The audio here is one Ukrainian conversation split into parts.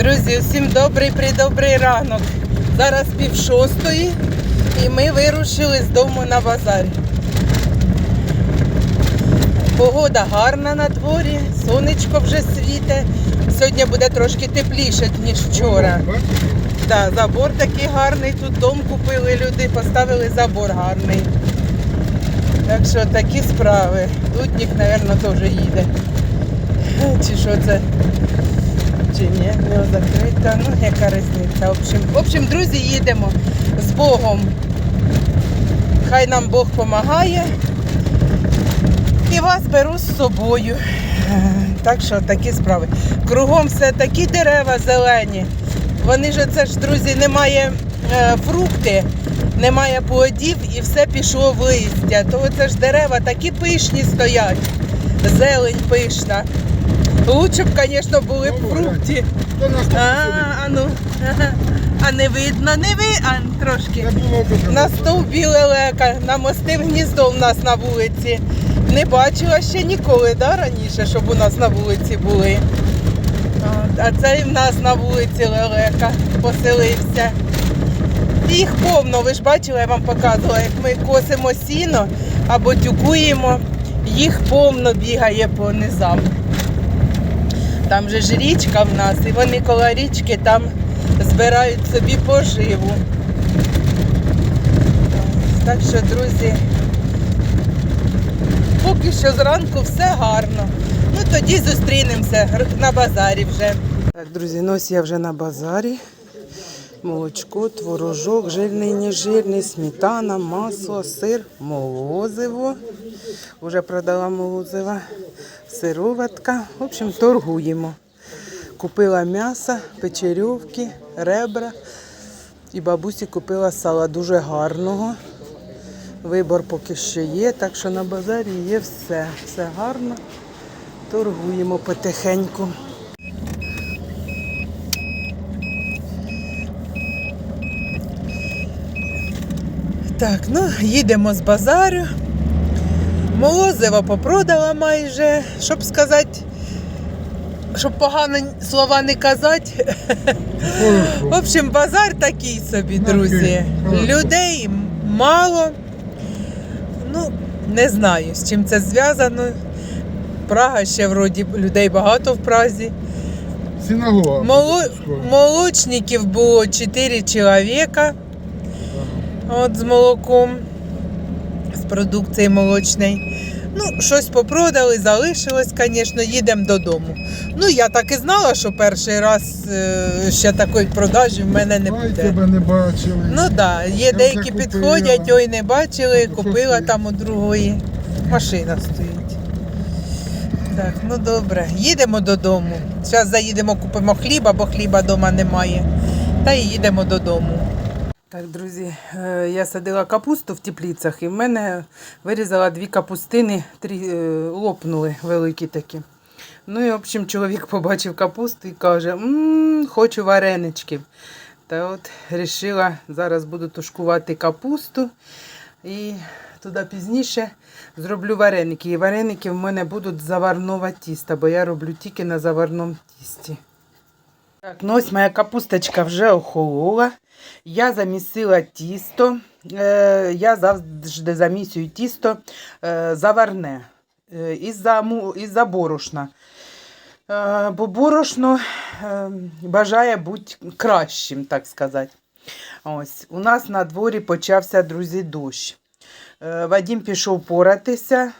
Друзі, всім добрий придобрий ранок. Зараз пів шостої і ми вирушили з дому на базар. Погода гарна на дворі, сонечко вже світе. Сьогодні буде трошки тепліше, ніж вчора. Да, забор такий гарний, тут дом купили люди, поставили забор гарний. Так що такі справи. Дудник, мабуть, теж їде. Чи що це? Чи ні, в закрита. Ну, яка різниця. В общем, в общем, друзі, їдемо з Богом. Хай нам Бог допомагає. І вас беру з собою. Так що такі справи. Кругом все такі дерева зелені. Вони ж це ж, друзі, немає е, фрукти, немає плодів і все пішло в листя. То це ж дерева такі пишні стоять. Зелень пишна. Лучше б, звісно, були б фрукти. А, а ну. ага. А не видно, не ви, а трошки. На стовбі лелека, намостив гніздо в нас на вулиці. Не бачила ще ніколи, да, раніше, щоб у нас на вулиці були. А це і в нас на вулиці лелека поселився. Їх повно, ви ж бачили, я вам показувала, як ми косимо сіно або тюкуємо, їх повно бігає по низам. Там же ж річка в нас, і вони коло річки там збирають собі поживу. Так що, друзі, поки що зранку все гарно. Ну тоді зустрінемося на базарі вже. Так, друзі, ну ось я вже на базарі. Молочко, творожок, жирний, нежирний, сметана, масло, сир, молозиво. Вже продала молозиво, сироватка. В общем, торгуємо. Купила м'ясо, печерьовки, ребра. І бабусі купила сала дуже гарного. Вибор поки що є, так що на базарі є все. Все гарно. Торгуємо потихеньку. Так, ну їдемо з базарю. Молозиво попродала майже, щоб сказати, щоб погано слова не казати. В общем, базар такий собі, друзі. Людей мало. Ну, не знаю, з чим це зв'язано. Прага ще вроді людей багато в Празі. Синагога. Молочників було 4 чоловіка. От з молоком, з продукції молочної. Ну, щось попродали, залишилось, звісно, їдемо додому. Ну, я так і знала, що перший раз е, ще такої продажі в мене не буде. тебе не бачили. Ну так, да, є Я деякі купила. підходять, ой, не бачили, купила там у другої. Машина стоїть. Так, ну добре, їдемо додому. Зараз заїдемо, купимо хліба, бо хліба вдома немає. Та й їдемо додому. Так, друзі, е, я садила капусту в теплицях і в мене вирізала дві капустини, три е, лопнули великі такі. Ну і, в общем, чоловік побачив капусту і каже: «М, хочу вареничків. Та от вирішила, зараз буду тушкувати капусту і туди пізніше зроблю вареники. І вареники в мене будуть заварного тіста, бо я роблю тільки на заварному тісті. Так, ну ось моя капусточка вже охолола. Я замісила тісто. Е, я завжди замісюю тісто е, заварне е, із-за, із-за борошна. Е, бо борошно е, бажає бути кращим, так сказати. Ось, у нас на дворі почався, друзі, дощ. Е, Вадім пішов поратися,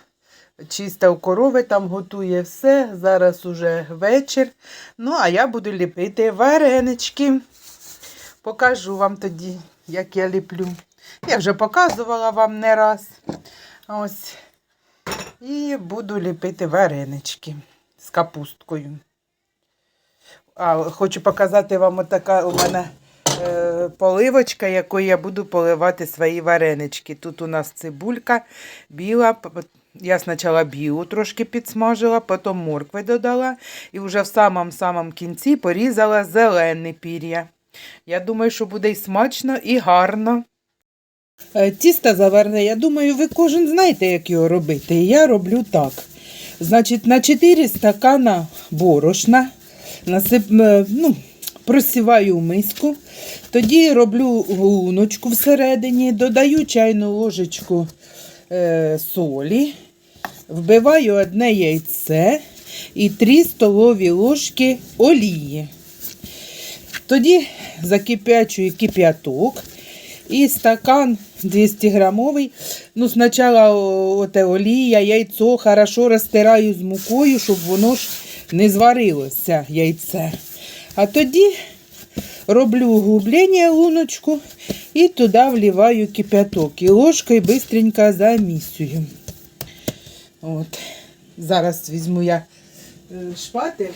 чистив корови, там готує все. Зараз уже вечір. Ну, а я буду ліпити варенички. Покажу вам тоді, як я ліплю. Я вже показувала вам не раз. Ось. І буду ліпити варенички з капусткою. А, хочу показати вам отака у мене е, поливочка, якою я буду поливати свої варенички. Тут у нас цибулька біла. Я спочатку білу трошки підсмажила, потім моркви додала і вже в самому-самому кінці порізала зелене пір'я. Я думаю, що буде і смачно, і гарно. Е, Тісто заварне, я думаю, ви кожен знаєте, як його робити. Я роблю так. Значить, на 4 стакана борошна насип, е, ну, просіваю в миску. Тоді роблю луночку всередині, додаю чайну ложечку е, солі, вбиваю одне яйце і 3 столові ложки олії. Тоді закипячую кип'яток і стакан 200 грамовий. Ну, спочатку оте олія, яйцо хорошо розтираю з мукою, щоб воно ж не зварилося яйце. А тоді роблю углублення луночку і туди вливаю кип'яток. І ложкою швидко замісюю. От. Зараз візьму я е, шпатель.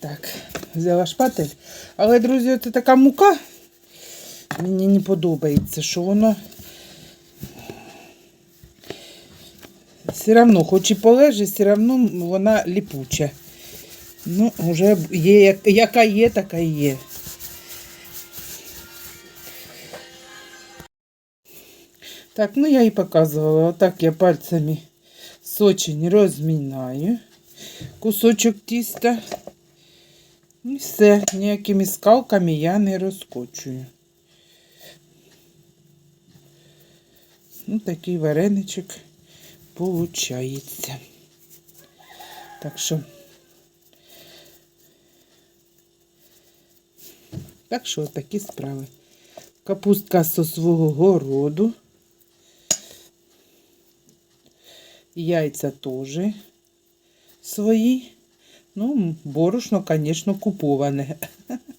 Так, взяла шпатель. Але, друзі, це така мука. Мені не подобається, що воно все одно, хоч і полежить, все одно вона ліпуча. Ну, вже є, яка є, така і є. Так, ну я і показувала. Отак я пальцями сочень розмінаю. Кусочок тіста. І все, ніякими скалками я не розкочую. Ну, такий вареничок получається. Так що. Так що такі справи. Капустка зі свого городу. Яйця теж свої. Ну, борошно, звісно, куповане.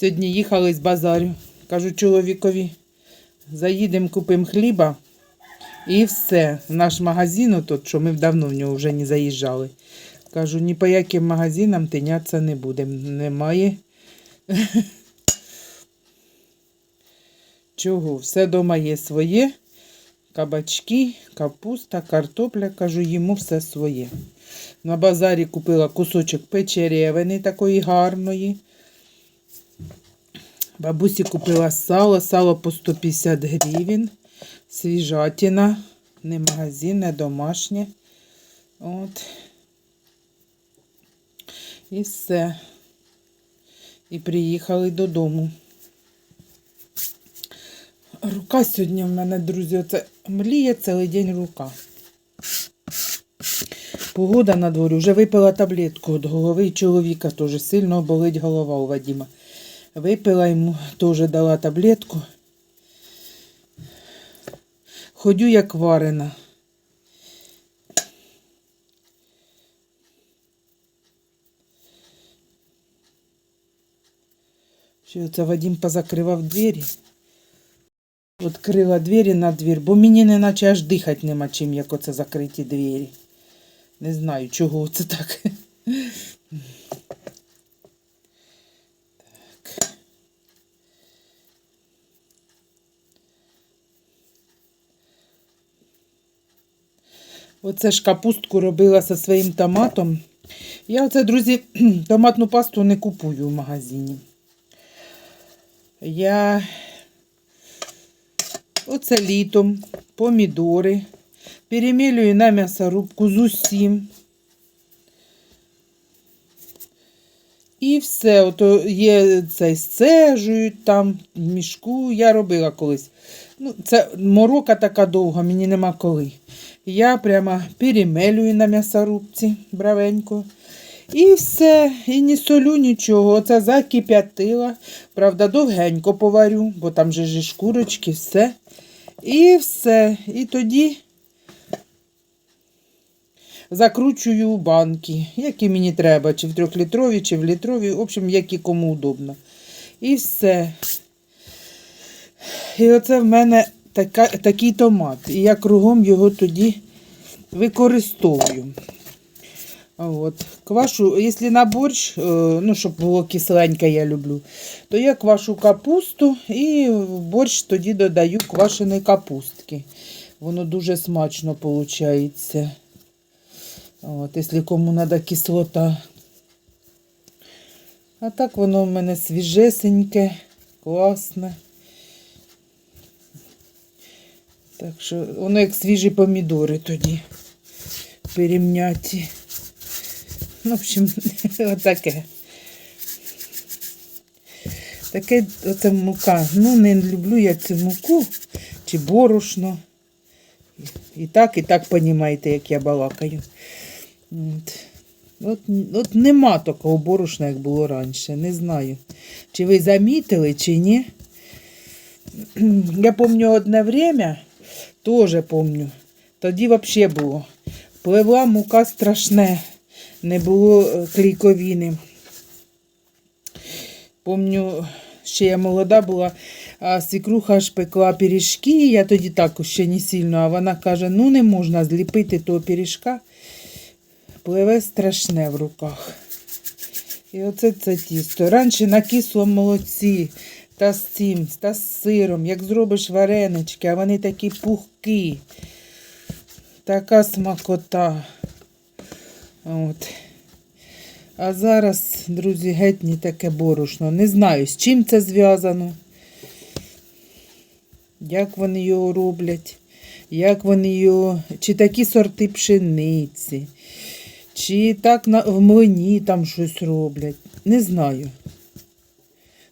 Сьогодні їхали з базарю. Кажу чоловікові, заїдемо, купимо хліба і все. Наш магазин, тут, що ми давно в нього вже не заїжджали. Кажу, ні по яким магазинам тинятися не будемо. Немає. Чого? Все вдома є своє. Кабачки, капуста, картопля, кажу, йому все своє. На базарі купила кусочок печеревини такої гарної. Бабусі купила сало, сало по 150 гривень. Свіжатина, не магазин, не домашнє. От. І все. І приїхали додому. Рука сьогодні в мене, друзі, оце мліє цілий день рука. Погода на дворі. Вже випила таблетку від голови і чоловіка теж сильно болить голова у Вадима. Випила йому, теж дала таблетку. Ходю як варена. Ще оце Вадим позакривав двері. Відкрила двері на двір, бо мені не наче аж дихати нема чим, як оце закриті двері. Не знаю, чого це. Так. Оце ж капустку робила зі своїм томатом. Я оце, друзі, томатну пасту не купую в магазині. Я оце літом помідори. Перемілюю на м'ясорубку з усім. І все, ото є цей сцежують там мішку. Я робила колись. Ну, це морока така довга, мені нема коли. Я прямо перемелюю на м'ясорубці бравенько. І все, і не солю нічого. Оце закип'ятила. Правда, довгенько поварю, бо там же ж шкурочки, все. І все. І тоді закручую банки, які мені треба, чи в трьохлітрові, чи в літрові, в общем, які кому удобно. І все. І оце в мене така, такий томат. І я кругом його тоді використовую. От. Квашу, якщо на борщ, е, ну, щоб було кисленьке, я люблю, то я квашу капусту і в борщ тоді додаю квашеної капустки. Воно дуже смачно виходить. От, якщо кому треба кислота. А так воно в мене свіжесеньке, класне. Так що воно як свіжі помідори тоді перемняті. Ну, в общем, отаке. Таке оце мука. Ну, не люблю я цю муку чи борошно. І так, і так понімаєте, як я балакаю. От. От, от нема такого борошна, як було раніше. Не знаю. Чи ви замітили, чи ні. Я пам'ятаю одне время, теж пам'ятаю. Тоді взагалі було. Пливла мука страшне, не було е. Помню, ще я молода була, а свікруха аж пекла пиріжки, я тоді так ще не сильно, а вона каже, ну не можна зліпити того пиріжка, пливе страшне в руках. І оце це тісто. Раніше на кислому молоці та з цим, та з сиром, як зробиш варенички, а вони такі пухкі. Така смакота. От. А зараз, друзі, геть не таке борошно. Не знаю, з чим це зв'язано. Як вони його роблять, як вони його, чи такі сорти пшениці, чи так на, в млині там щось роблять. Не знаю.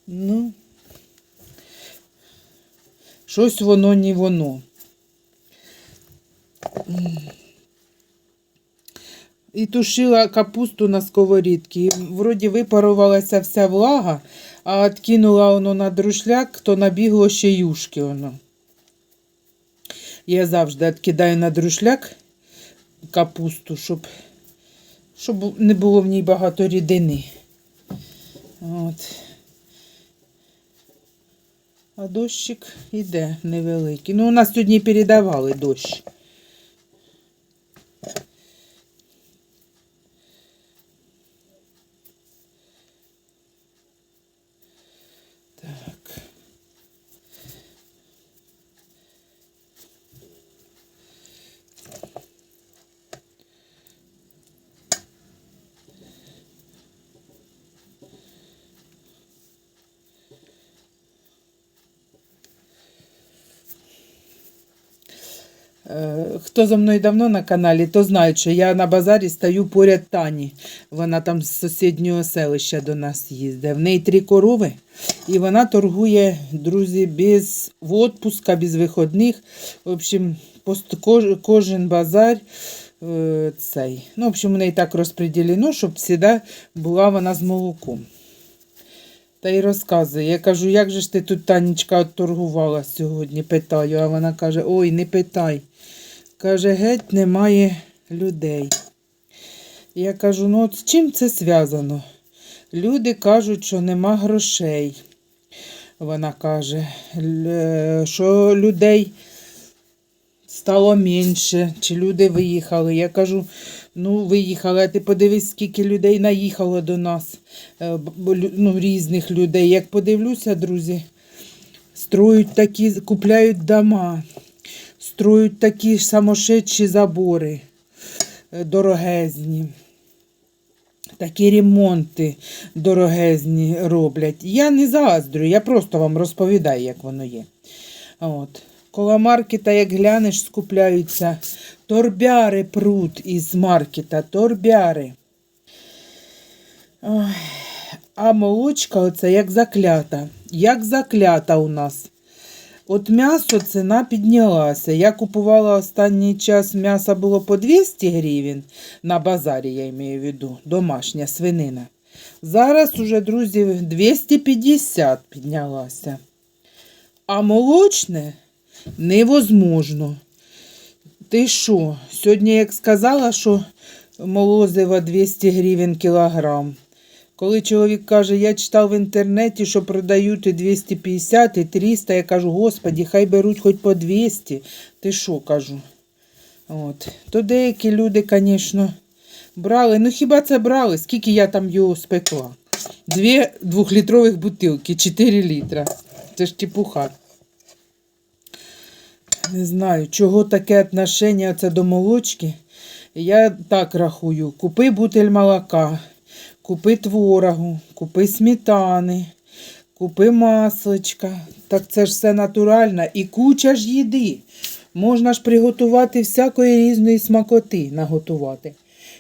Ну, щось воно не воно. І тушила капусту на сковорідці. Вроді випарувалася вся влага, а откинула воно на друшляк, то набігло ще юшки воно. Я завжди відкидаю на друшляк капусту, щоб, щоб не було в ній багато рідини. От. А дощик іде невеликий. Ну, у нас сьогодні передавали дощ. Хто за мною давно на каналі, то знають, що я на базарі стою поряд Тані. Вона там з сусіднього селища до нас їздить. В неї три корови, і вона торгує, друзі, без в отпуска, без виходних. В общем, кожен базар е, цей. Ну, в общем, у неї так розподілено, щоб завжди була вона з молоком. Та й розказує. Я кажу, як же ж ти тут, Танечка, торгувала сьогодні? Питаю. А вона каже: ой, не питай. Каже, геть немає людей. Я кажу, ну от з чим це зв'язано? Люди кажуть, що нема грошей. Вона каже, що людей стало менше, чи люди виїхали. Я кажу, ну, виїхали, а ти подивись, скільки людей наїхало до нас, е, ну, різних людей. Як подивлюся, друзі, строють такі, купляють дома, строють такі самошедші забори е, дорогезні. Такі ремонти дорогезні роблять. Я не заздрю, я просто вам розповідаю, як воно є. От. Коло маркета, як глянеш, скупляються торбяри прут із маркета, торбяри. Ой. А молочка оце як заклята. Як заклята у нас. От м'ясо ціна піднялася. Я купувала останній час м'ясо було по 200 гривень на базарі, я маю в виду, домашня свинина. Зараз уже, друзі, 250 піднялася. А молочне невозможно. Ти що? Сьогодні, як сказала, що молозиво 200 гривень кілограм. Коли чоловік каже, я читав в інтернеті, що продають і 250, і 300, я кажу, господі, хай беруть хоч по 200. Ти що кажу? От. То деякі люди, звісно, брали. Ну хіба це брали? Скільки я там його спекла? Дві двохлітрових бутилки, 4 літра. Це ж тіпуха. Не знаю, чого таке отношення це до молочки. Я так рахую: купи бутиль молока, купи творогу, купи сметани, купи масличка. Так це ж все натурально і куча ж їди. Можна ж приготувати всякої різної смакоти наготувати.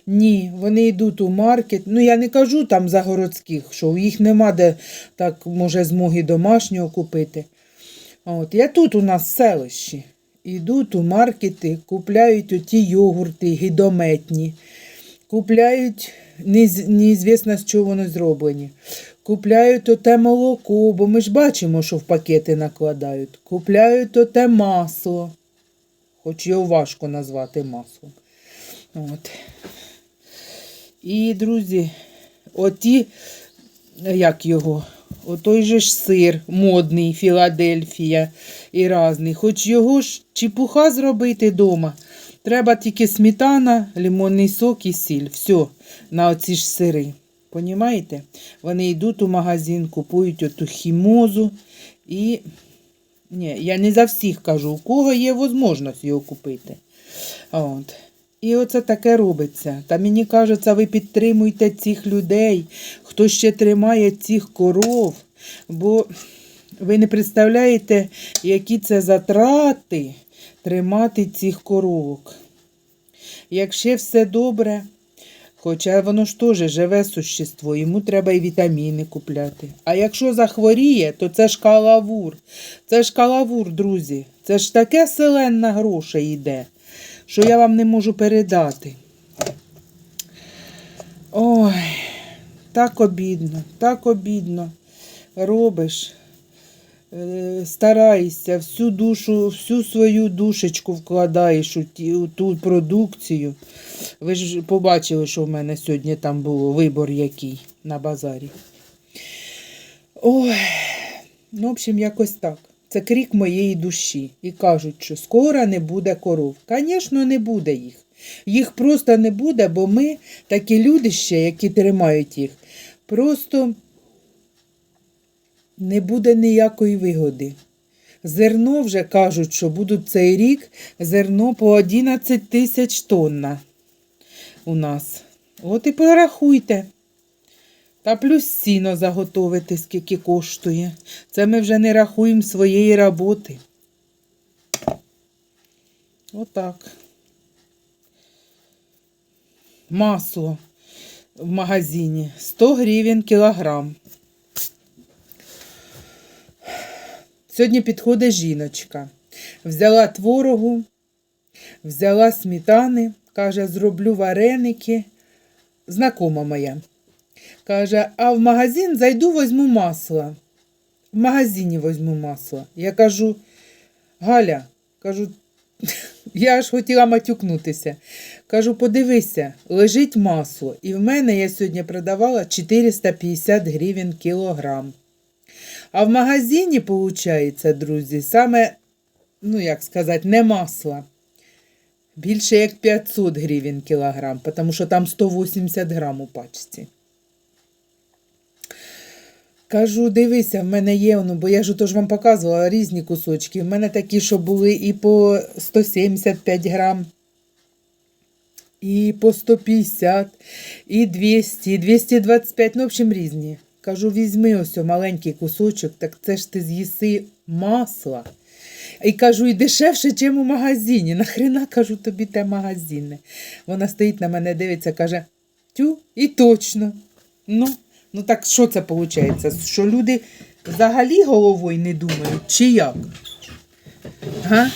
Ні, вони йдуть у маркет. Ну я не кажу там за городських, що їх нема де так може змоги домашнього купити. От, я тут у нас в селищі. Йдуть у маркети, купляють оті йогурти гідометні, купляють неіз- неізвісно, з чого вони зроблені. Купляють оте молоко, бо ми ж бачимо, що в пакети накладають. Купляють оте масло, хоч його важко назвати маслом. От. І, друзі, оті, як його, отой же ж сир модний, Філадельфія і разний. Хоч його ж чепуха зробити вдома. Треба тільки сметана, лимонний сок і сіль. Все, на оці ж сири. Понімаєте? Вони йдуть у магазин, купують оту хімозу і. Ні, я не за всіх кажу, у кого є можливість його купити. От. І оце таке робиться. Та мені кажеться, ви підтримуйте цих людей, хто ще тримає цих коров, бо ви не представляєте, які це затрати тримати цих коровок. Якщо все добре, хоча воно ж теж живе существо, йому треба і вітаміни купляти. А якщо захворіє, то це ж калавур. Це ж калавур, друзі. Це ж таке селенна гроша йде, що я вам не можу передати. Ой, так обідно, так обідно. Робиш, стараєшся, всю душу, всю свою душечку вкладаєш у, ті, у ту продукцію. Ви ж побачили, що в мене сьогодні там було вибор який на базарі. Ой, ну, в общем, якось так. Це крик моєї душі. І кажуть, що скоро не буде коров. Звісно, не буде їх. Їх просто не буде, бо ми, такі люди ще, які тримають їх, просто не буде ніякої вигоди. Зерно вже кажуть, що будуть цей рік зерно по 11 тисяч тонна у нас. От і порахуйте. Та плюс сіно заготовити, скільки коштує. Це ми вже не рахуємо своєї роботи. Отак. Масло в магазині 100 гривень кілограм. Сьогодні підходить жіночка. Взяла творогу, взяла сметани, каже, зроблю вареники. Знакома моя. Каже, а в магазин зайду, возьму масло. В магазині возьму масло. Я кажу, Галя, кажу, я аж хотіла матюкнутися. Кажу, подивися, лежить масло. І в мене я сьогодні продавала 450 гривень кілограм. А в магазині, виходить, друзі, саме, ну як сказати, не масло. Більше як 500 гривень кілограм, тому що там 180 грам у пачці. Кажу, дивися, в мене є, ну, бо я ж ж вам показувала різні кусочки. В мене такі, що були і по 175 грам, і по 150, і 200, і 225, ну, в общем, різні. Кажу, візьми ось маленький кусочок, так це ж ти з'їси масла. І кажу, і дешевше, ніж у магазині. Нахрена кажу тобі те магазинне. Вона стоїть на мене, дивиться, каже: Тю, і точно. Ну, ну так що це виходить? Що люди взагалі головою не думають, чи як? Га?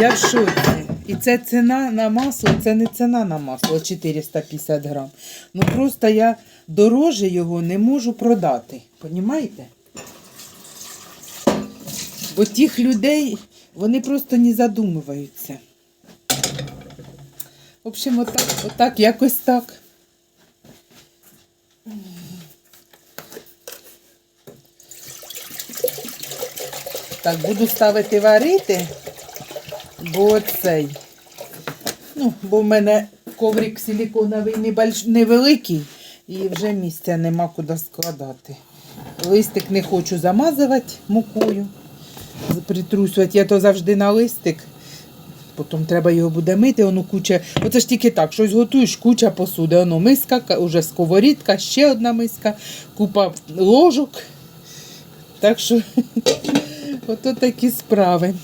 Я в шоці. І це ціна на масло, це не ціна на масло 450 грам. Ну просто я дороже його не можу продати. Понімаєте? Бо тих людей вони просто не задумуються. В общем, отак, отак, якось так. Так, буду ставити варити, бо цей. Ну, бо в мене коврик силіконовий невеликий і вже місця нема куди складати. Листик не хочу замазувати мукою, притрусувати. Я то завжди на листик потім треба його буде мити, воно куча. Оце ж тільки так, щось готуєш, куча посуди. Воно миска, ка- уже сковорідка, ще одна миска, купа ложок. Так що ото такі справи.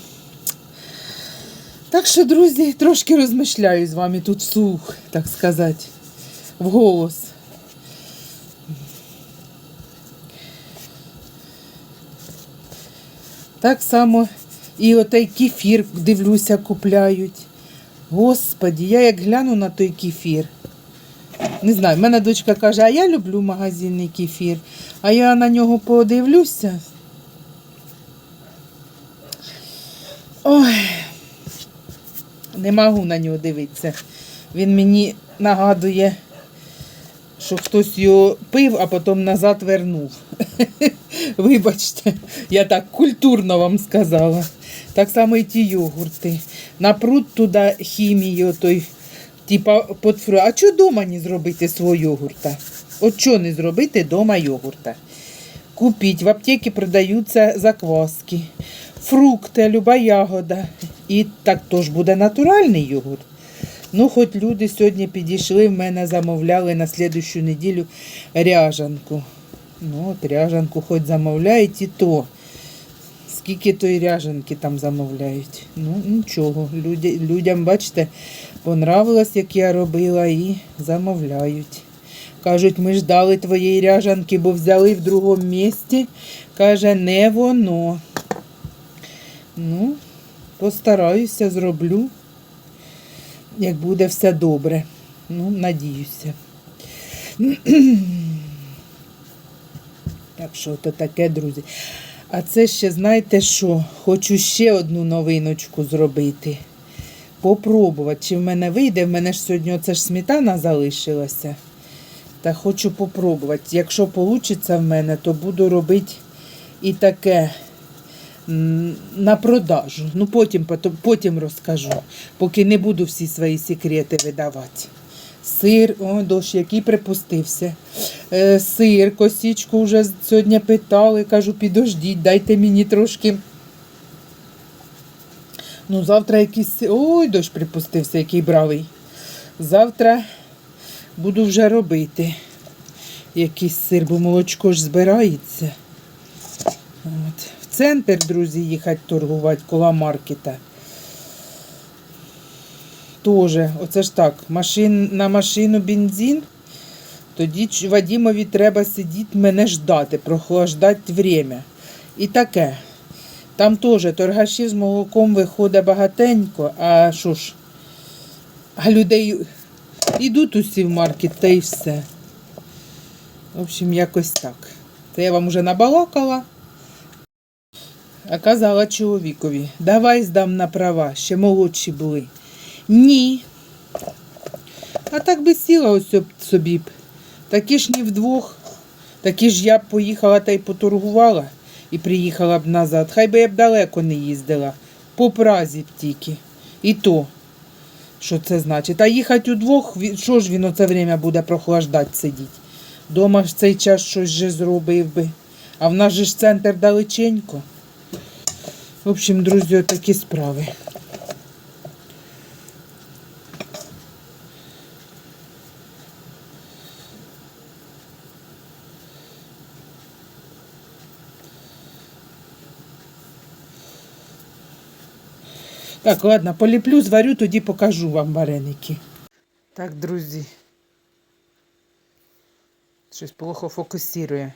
Так що, друзі, трошки розмишляю з вами тут вслух, так сказати, вголос. Так само і отей кефір, дивлюся, купляють. Господі, я як гляну на той кефір. Не знаю, в мене дочка каже, а я люблю магазинний кефір. А я на нього подивлюся. Ой, не можу на нього дивитися. Він мені нагадує, що хтось його пив, а потім назад вернув. Вибачте, я так культурно вам сказала. Так само і ті йогурти. Напрут туди хімію, той, типа під фру. А чого вдома не зробити свого йогурта? От чого не зробити вдома йогурта? Купіть, в аптеці продаються закваски, фрукти, люба ягода. І так теж буде натуральний йогурт. Ну, хоч люди сьогодні підійшли, в мене замовляли на слідущу неділю ряжанку. Ну, от ряжанку хоч замовляють і то. Скільки тої ряжанки там замовляють. Ну, нічого. Люди, людям, бачите, понравилось, як я робила, і замовляють. Кажуть, ми ждали твоєї ряжанки, бо взяли в другому місці. Каже, не воно. Ну, постараюся, зроблю, як буде все добре. Ну, надіюся. Так що то таке, друзі. А це ще, знаєте що? Хочу ще одну новиночку зробити. Попробувати, чи в мене вийде. В мене ж сьогодні оце ж сметана залишилася. Та хочу попробувати. Якщо вийде в мене, то буду робити і таке на продажу. Ну потім, потім, розкажу, поки не буду всі свої секрети видавати. Сир, о, дощ, який припустився. Е, сир, косічку вже сьогодні питали. Кажу, підождіть, дайте мені трошки. Ну, завтра якийсь. Ой, дощ припустився, який бравий. Завтра буду вже робити якийсь сир, бо молочко ж збирається. От. Центр, друзі, їхати торгувати коло маркета. Тоже, оце ж так, машин, на машину бензин, тоді Вадімові треба сидіти, мене ждати, прохлаждати время. І таке. Там теж торгашів з молоком виходить багатенько, а що ж, а людей ідуть усі в маркет та й все. В общем, якось так. Це я вам уже набалакала. А казала чоловікові, давай здам на права, ще молодші були. Ні. А так би сіла ось собі б. Такі ж ні вдвох. Такі ж я б поїхала та й поторгувала і приїхала б назад. Хай би я б далеко не їздила. По празі б тільки. І то, що це значить. А їхати удвох, що ж він оце время буде прохлаждати сидіти? Дома ж цей час щось же зробив би. А в нас же ж центр далеченько. В общем, друзі, такі справи. Так, ладно, поліплю, зварю, тоді покажу вам вареники. Так, друзі. Щось плохо фокусує.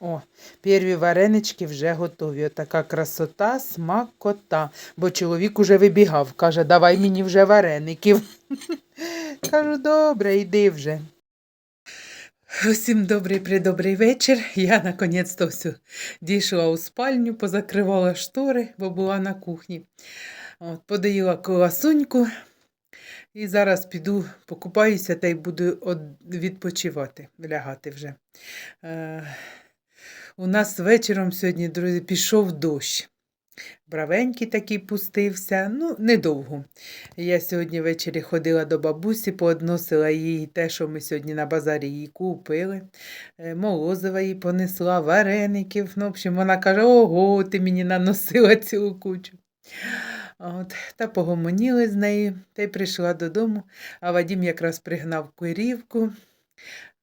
О, перві варенички вже готові. Така красота, смакота. Бо чоловік уже вибігав. Каже, давай мені вже вареників. Кажу, добре, йди вже. Усім добрий придобрий вечір. Я наконець-то все дійшла у спальню, позакривала штори, бо була на кухні. От, подоїла коласуньку. І зараз піду покупаюся та й буду відпочивати, лягати вже. У нас вечором сьогодні, друзі, пішов дощ. Бравенький такий пустився, ну, недовго. Я сьогодні ввечері ходила до бабусі, поодносила їй те, що ми сьогодні на базарі їй купили. Е, Молозива їй понесла, вареників. Ну, в общем, вона каже: ого, ти мені наносила цілу кучу. От, та погомоніли з нею, та й прийшла додому, а Вадім якраз пригнав корівку.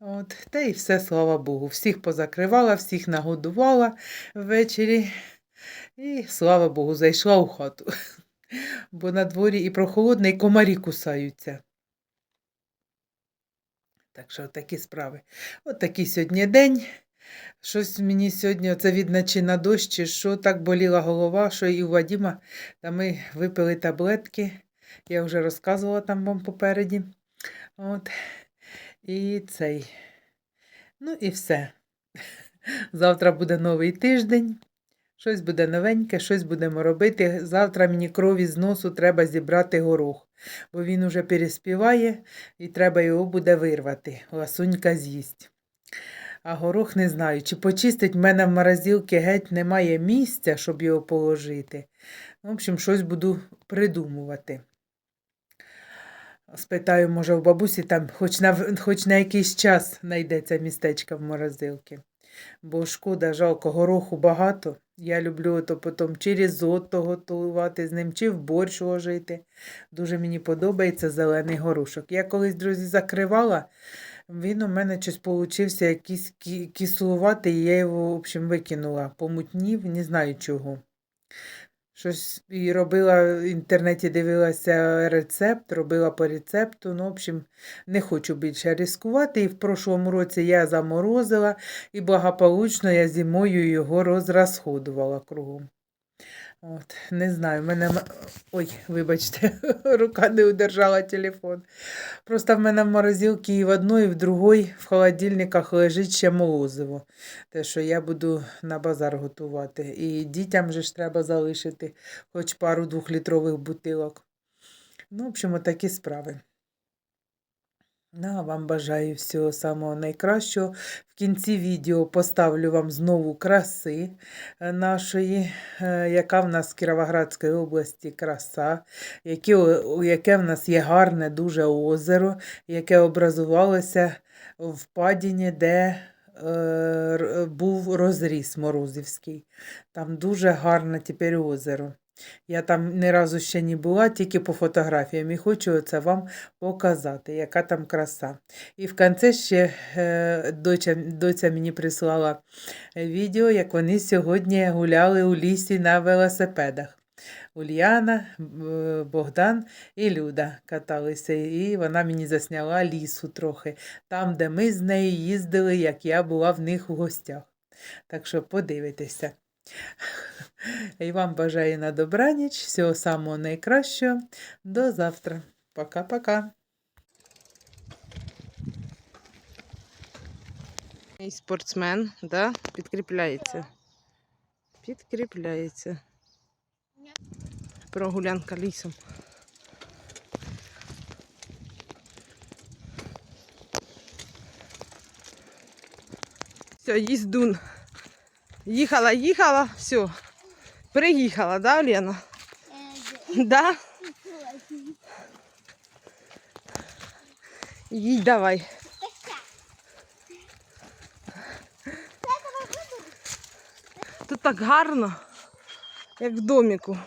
От, та й все, слава Богу. Всіх позакривала, всіх нагодувала ввечері. І, слава Богу, зайшла у хату. Бо на дворі і прохолодно, і комарі кусаються. Так що такі справи. От такий сьогодні день. Щось мені сьогодні, це видно, чи на дощ, чи що, так боліла голова, що і у Вадіма. Та ми випили таблетки. Я вже розказувала там вам попереді. От. І цей. Ну і все. Завтра буде новий тиждень. Щось буде новеньке, щось будемо робити. Завтра мені крові з носу треба зібрати горох, бо він уже переспіває і треба його буде вирвати. Ласунька з'їсть. А горох не знаю, чи почистить в мене в морозилці геть немає місця, щоб його положити. В общем, щось буду придумувати. Спитаю, може, у бабусі там хоч на, хоч на якийсь час знайдеться містечко в морозилці. Бо шкода, жалко, гороху багато. Я люблю то потім чи різотто готувати з ним, чи в борщ ложити. Дуже мені подобається зелений горошок. Я колись, друзі, закривала, він у мене щось получився якийсь кислуватий, і я його, в общем, викинула. Помутнів, не знаю чого. Щось і робила в інтернеті, дивилася рецепт, робила по рецепту. Ну, в общем, не хочу більше ризикувати. І в прошлому році я заморозила, і благополучно я зимою його розрасходувала кругом. От, не знаю, в мене. Ой, вибачте, рука не удержала телефон. Просто в мене в морозилці і в одної, і в другої в холодильниках лежить ще молозиво. Те, що я буду на базар готувати. І дітям же ж треба залишити хоч пару двохлітрових бутилок. Ну, в общем, такі справи. Ну, а вам бажаю всього самого найкращого. В кінці відео поставлю вам знову краси е, нашої, е, яка в нас в Кіровоградській області краса, яке, яке в нас є гарне дуже озеро, яке образувалося в впадіні, де е, був розріз Морозівський. Там дуже гарне тепер озеро. Я там ні разу ще не була, тільки по фотографіям і хочу це вам показати, яка там краса. І в кінці ще е, доча, доця мені прислала відео, як вони сьогодні гуляли у лісі на велосипедах. Ульяна, Богдан і Люда каталися, і вона мені засняла лісу трохи, там, де ми з нею їздили, як я була в них у гостях. Так що подивитеся. І вам бажаю на добраніч, всього самого найкращого. До завтра. Пока-пока. І спортсмен, да? підкріпляється. Підкріпляється. Прогулянка лісом. Все, їздун. Їхала, їхала, все. Приїхала, да, Лена? Да? Їдь давай. Тут так гарно, як в доміку.